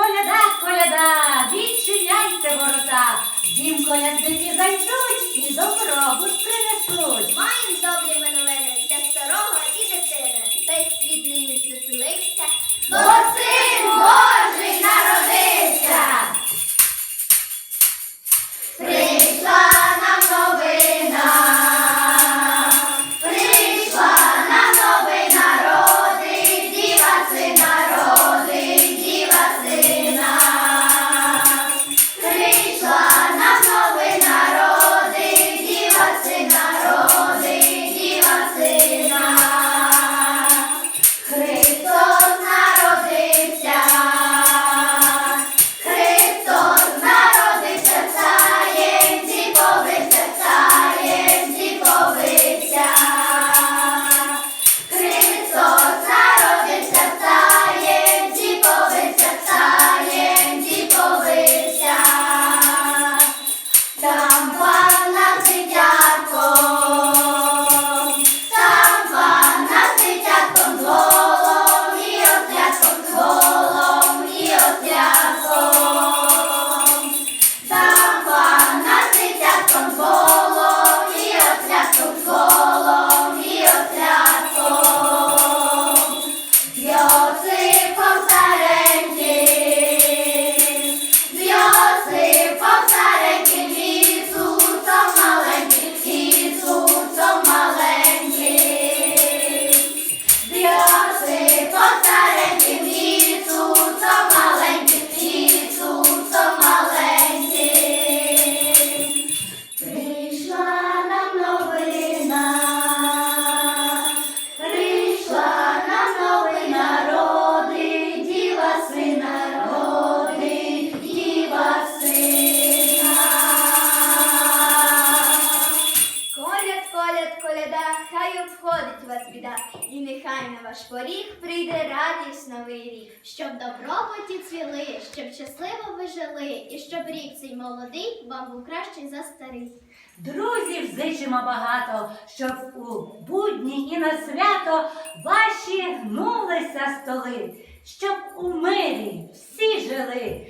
Коляда, коляда, відчиняйте ворота, дім колядники зайдуть і добробут принесуть. Коляд, коляда, хай обходить вас біда, і нехай на ваш поріг прийде радість новий рік. Щоб добробуті цвіли, щоб щасливо ви жили, і щоб рік цей молодий вам був кращий за старий. Друзів зичимо багато, щоб у будні і на свято ваші гнулися столи, щоб у мирі всі жили,